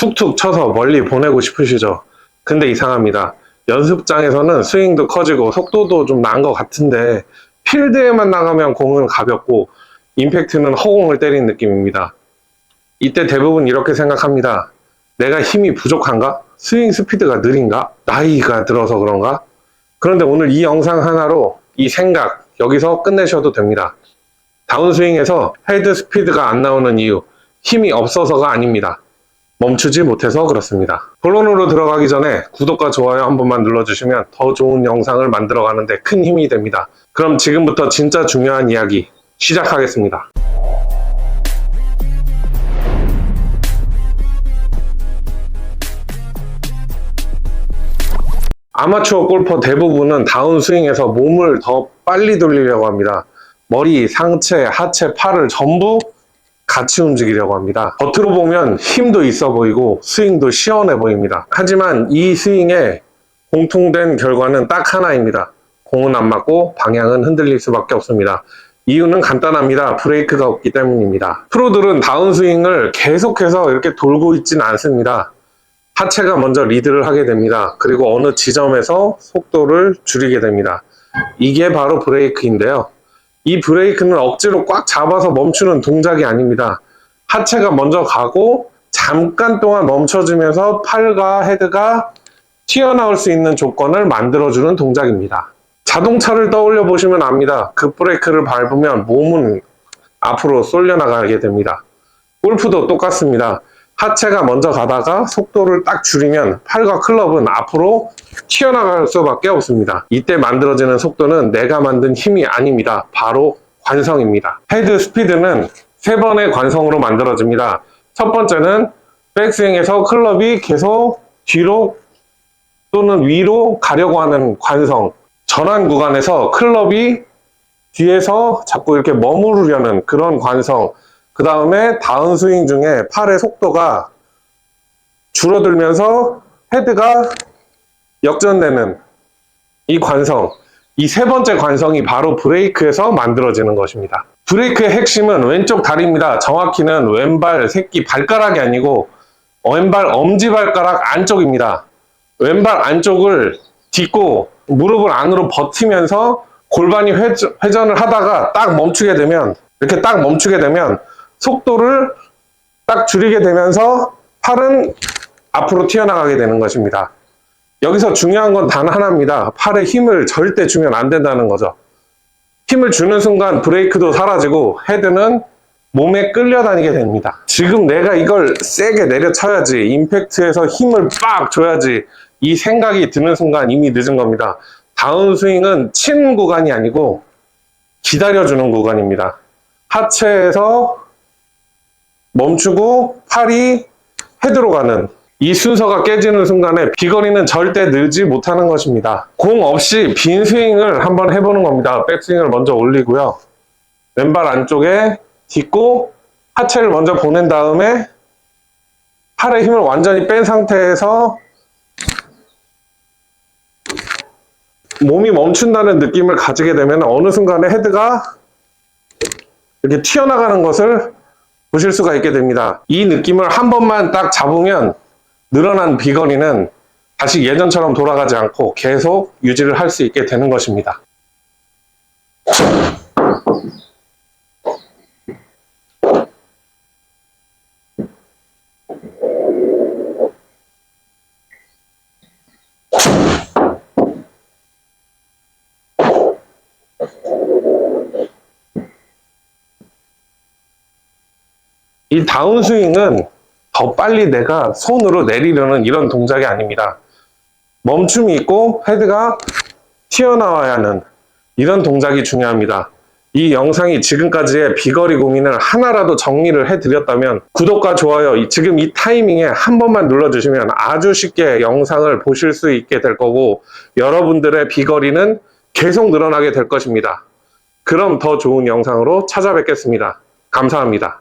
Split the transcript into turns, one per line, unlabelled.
툭툭 쳐서 멀리 보내고 싶으시죠? 근데 이상합니다. 연습장에서는 스윙도 커지고 속도도 좀 난 것 같은데 필드에만 나가면 공은 가볍고 임팩트는 허공을 때리는 느낌입니다. 이때 대부분 이렇게 생각합니다. 내가 힘이 부족한가? 스윙 스피드가 느린가? 나이가 들어서 그런가? 그런데 오늘 이 영상 하나로 이 생각 여기서 끝내셔도 됩니다. 다운스윙에서 헤드 스피드가 안 나오는 이유 힘이 없어서가 아닙니다. 멈추지 못해서 그렇습니다. 본론으로 들어가기 전에 구독과 좋아요 한 번만 눌러주시면 더 좋은 영상을 만들어가는데 큰 힘이 됩니다. 그럼 지금부터 진짜 중요한 이야기 시작하겠습니다. 아마추어 골퍼 대부분은 다운스윙에서 몸을 더 빨리 돌리려고 합니다. 머리, 상체, 하체, 팔을 전부 같이 움직이려고 합니다. 겉으로 보면 힘도 있어 보이고 스윙도 시원해 보입니다. 하지만 이 스윙의 공통된 결과는 딱 하나입니다. 공은 안 맞고 방향은 흔들릴 수밖에 없습니다. 이유는 간단합니다. 브레이크가 없기 때문입니다. 프로들은 다운스윙을 계속해서 이렇게 돌고 있지는 않습니다. 하체가 먼저 리드를 하게 됩니다. 그리고 어느 지점에서 속도를 줄이게 됩니다. 이게 바로 브레이크인데요. 이 브레이크는 억지로 꽉 잡아서 멈추는 동작이 아닙니다. 하체가 먼저 가고 잠깐 동안 멈춰주면서 팔과 헤드가 튀어나올 수 있는 조건을 만들어주는 동작입니다. 자동차를 떠올려 보시면 압니다. 그 급브레이크를 밟으면 몸은 앞으로 쏠려 나가게 됩니다. 골프도 똑같습니다. 하체가 먼저 가다가 속도를 딱 줄이면 팔과 클럽은 앞으로 튀어나갈 수밖에 없습니다. 이때 만들어지는 속도는 내가 만든 힘이 아닙니다. 바로 관성입니다. 헤드 스피드는 세 번의 관성으로 만들어집니다. 첫 번째는 백스윙에서 클럽이 계속 뒤로 또는 위로 가려고 하는 관성. 전환 구간에서 클럽이 뒤에서 자꾸 이렇게 머무르려는 그런 관성. 그 다음에 다운스윙 중에 팔의 속도가 줄어들면서 헤드가 역전되는 이 관성. 이 세 번째 관성이 바로 브레이크에서 만들어지는 것입니다. 브레이크의 핵심은 왼쪽 다리입니다. 정확히는 왼발 새끼 발가락이 아니고 왼발 엄지발가락 안쪽입니다. 왼발 안쪽을 딛고 무릎을 안으로 버티면서 골반이 회전, 회전을 하다가 딱 멈추게 되면 이렇게 딱 멈추게 되면 속도를 딱 줄이게 되면서 팔은 앞으로 튀어나가게 되는 것입니다. 여기서 중요한 건 단 하나입니다. 팔에 힘을 절대 주면 안 된다는 거죠. 힘을 주는 순간 브레이크도 사라지고 헤드는 몸에 끌려다니게 됩니다. 지금 내가 이걸 세게 내려쳐야지, 임팩트에서 힘을 빡 줘야지, 이 생각이 드는 순간 이미 늦은 겁니다. 다운스윙은 치는 구간이 아니고 기다려주는 구간입니다. 하체에서 멈추고 팔이 헤드로 가는 이 순서가 깨지는 순간에 비거리는 절대 늘지 못하는 것입니다. 공 없이 빈 스윙을 한번 해보는 겁니다. 백스윙을 먼저 올리고요. 왼발 안쪽에 딛고 하체를 먼저 보낸 다음에 팔의 힘을 완전히 뺀 상태에서 몸이 멈춘다는 느낌을 가지게 되면 어느 순간에 헤드가 이렇게 튀어나가는 것을 보실 수가 있게 됩니다. 이 느낌을 한 번만 딱 잡으면 늘어난 비거리는 다시 예전처럼 돌아가지 않고 계속 유지를 할 수 있게 되는 것입니다. 이 다운스윙은 더 빨리 내가 손으로 내리려는 이런 동작이 아닙니다. 멈춤이 있고 헤드가 튀어나와야 하는 이런 동작이 중요합니다. 이 영상이 지금까지의 비거리 고민을 하나라도 정리를 해드렸다면 구독과 좋아요 이- 지금 이 타이밍에 한 번만 눌러주시면 아주 쉽게 영상을 보실 수 있게 될 거고 여러분들의 비거리는 계속 늘어나게 될 것입니다. 그럼 더 좋은 영상으로 찾아뵙겠습니다. 감사합니다.